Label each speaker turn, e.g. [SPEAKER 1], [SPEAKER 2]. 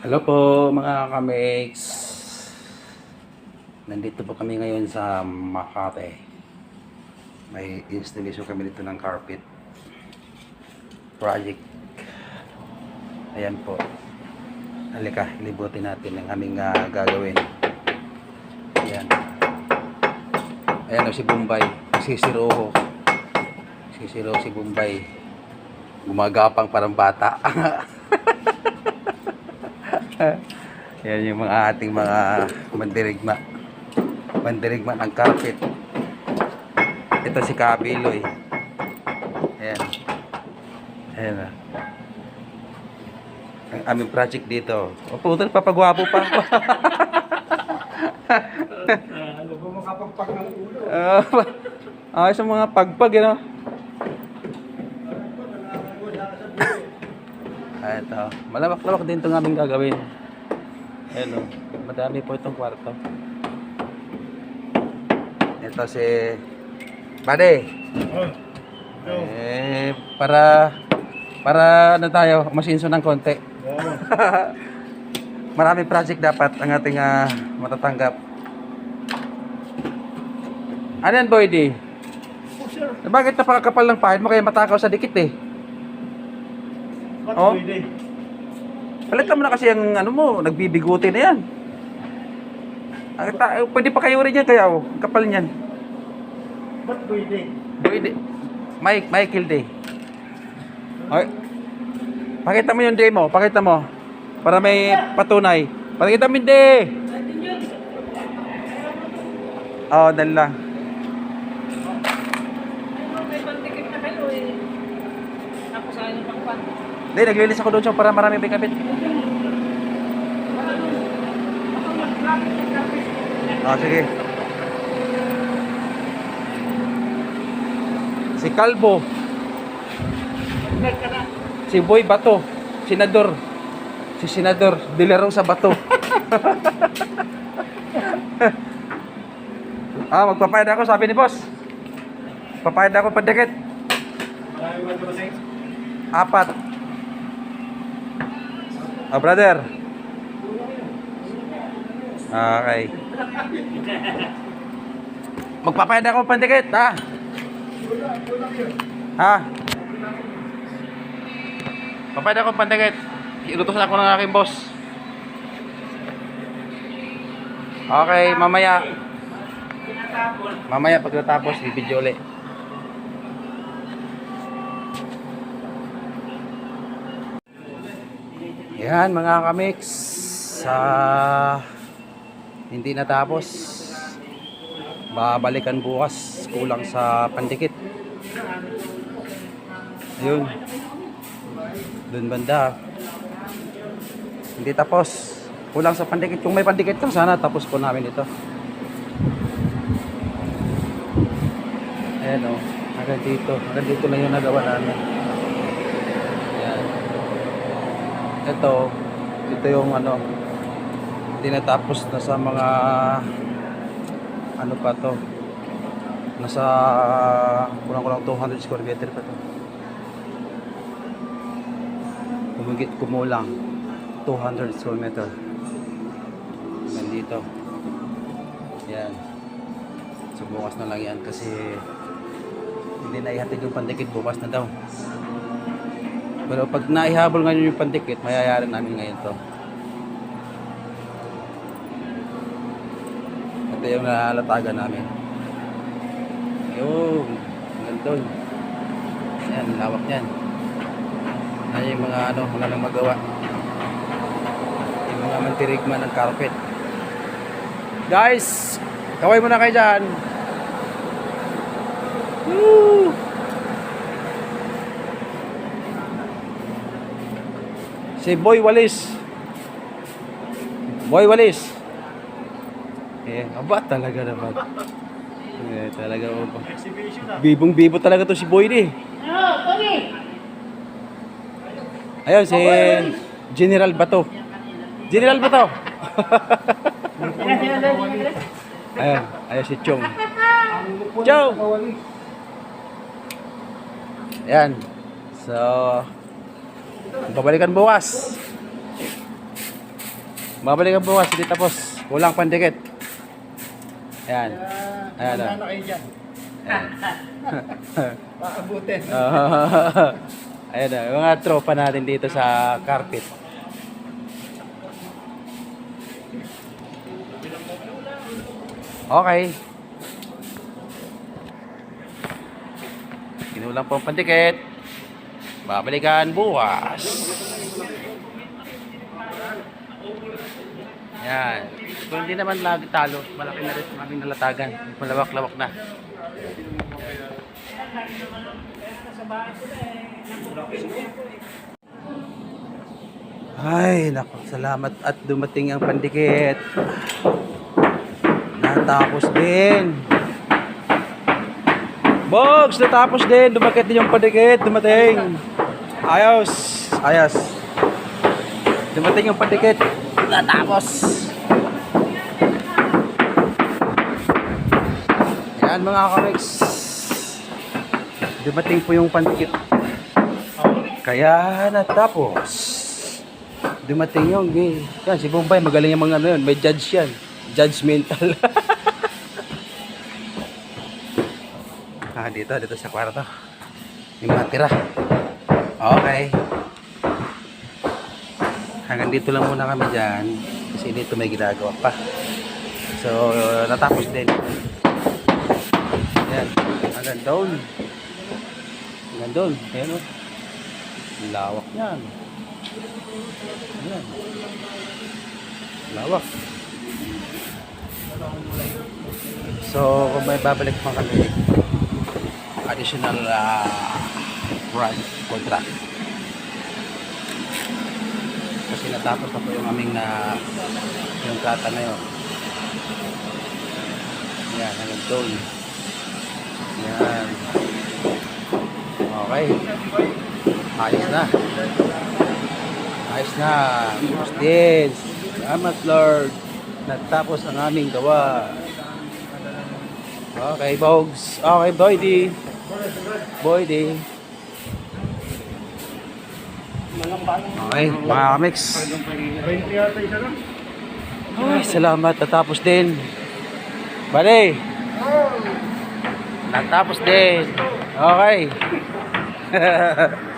[SPEAKER 1] Hello po mga kamix. Nandito po kami ngayon sa Makati. May installation kami dito ng carpet project. Ayan po. Halika, libutin natin ang aming ah, gagawin. Ayan. Ayan o si Bombay. Nagsisiro ko. Nagsisiro si Bombay. Gumagapang parang bata. Yan yung mga ating mga mandirigma. Mandirigma ng carpet. Ito si Kabiloy. Ayan. Ayan na. Ang aming project dito. O puto, papagwapo pa ako.
[SPEAKER 2] Ano ba makapagpag ng ulo?
[SPEAKER 1] Ah, ayos ang mga pagpag, you know? Ito. Malawak-lawak din itong aming gagawin. Ayan o. Madami po itong kwarto. Ito si... Bade!
[SPEAKER 2] Oh.
[SPEAKER 1] Eh, para... Para ano tayo, masinso ng konti.
[SPEAKER 2] Oo.
[SPEAKER 1] Marami project dapat ang ating ah, matatanggap. Ano yan, Boy D?
[SPEAKER 2] Oh, sir.
[SPEAKER 1] Bakit napakakapal ng pahid mo kaya matakaw sa dikit eh?
[SPEAKER 2] Ba't
[SPEAKER 1] Oh.
[SPEAKER 2] pwede?
[SPEAKER 1] Palitan mo na kasi ang ano mo, nagbibiguti na yan. Ta- pwede pa kayo rin yan kaya oh, kapal niyan.
[SPEAKER 2] Ba't pwede?
[SPEAKER 1] Pwede. Mike, Michael Day. Okay. Pakita mo yung day mo, pakita mo. Para may patunay. Pakita mo yung day. Oo, oh, dali lang.
[SPEAKER 3] May pandikit na kayo eh. Tapos ayaw ng pangpan.
[SPEAKER 1] Hindi, naglilis ako doon siya para marami may kapit. Ah, sige. Si Calvo. Si Boy Bato. Senador. Si Senador. Dilaro sa Bato. ah, magpapayad ako, sabi ni boss. Papayad ako
[SPEAKER 2] ito kasi?
[SPEAKER 1] Apat. Oh, brother. Okay. Magpapayad ako ng pandikit, ha? Ha? Papayad ako ng pandikit. Inutosan ako ng aking boss. Okay, mamaya. Mamaya pag natapos, bibidyo ulit. Yan mga kamix. Sa hindi natapos. Babalikan bukas. Kulang sa pandikit. Yun dun banda. Hindi tapos. Kulang sa pandikit. Kung may pandikit lang sana tapos po namin ito. Ayan o hanggang dito. Hanggang dito na yung nagawa namin yan ito ito yung ano hindi natapos na sa mga ano pa to? Nasa kulang-kulang 200 square meter pa to. Kumigit kumulang 200 square meter. Nandito yan. So bukas na lang yan kasi hindi na ihatid yung pandikit bukas na daw pero pag naihabol ngayon yung pandikit, mayayari namin ngayon to. Ito yung nahalatagan namin. Yung, hanggang doon. Yan, lawak yan. Yan yung mga ano, wala nang magawa. Yung mga mantirigma ng carpet. Guys, kaway muna kayo dyan. Woo! Si Boy Walis. Boy Walis. Eh, aba talaga naman. Eh, talaga oh.
[SPEAKER 2] Exhibition ah.
[SPEAKER 1] Bibong bibo talaga to si Boy ni.
[SPEAKER 3] Ano?
[SPEAKER 1] Ayun si General Bato. General Bato. Ayun, ayun si Chong. Chong. Ayan. So, babalikan bukas. Babalik ka bukas, hindi tapos. Kulang pandikit. Ayan. Ayan,
[SPEAKER 2] Ayan.
[SPEAKER 1] ah.
[SPEAKER 2] Ano kayo dyan?
[SPEAKER 1] Ayan.
[SPEAKER 2] Paabutin.
[SPEAKER 1] Ah, Ayan na, mga tropa natin dito sa carpet. Okay. Kinulang po ang pandikit. Babalikan bukas. Yan. Kung hindi naman lagi talo, malaki na rin ang aming nalatagan. Malawak-lawak na. Ay, naku, salamat at dumating ang pandikit. Natapos din. Bogs, natapos din. Dumakit din yung pandikit. Dumating. Ayos. Ayos. Dumating yung pandikit. Natapos. Yan mga comics. Dumating po yung pandikit. Kaya natapos. Dumating yung gay. Yan, si Bombay, magaling yung mga ano yun. May judge yan. Judgmental. ah, dito, dito sa kwarto. Yung mga. Okay. Hanggang dito lang muna kami dyan. Kasi dito may ginagawa pa. So, natapos din. Yan. Hanggang doon. Hanggang doon. Ayan o. Lawak yan. Ayan. Lawak. So, kung may babalik pa kami, additional uh, run contract. Kasi natapos na po yung aming na yung kata na yun. Yan, hanggang doon. Yan. Okay. Ayos na. Ayos na. Ayos. Salamat Lord. Natapos ang aming gawa. Okay, Bogs. Okay, Boydy. Boydy. Okay, mga kamix.
[SPEAKER 2] 20 yata isa lang.
[SPEAKER 1] Ay, salamat. Natapos din. Bale. Natapos din. Okay.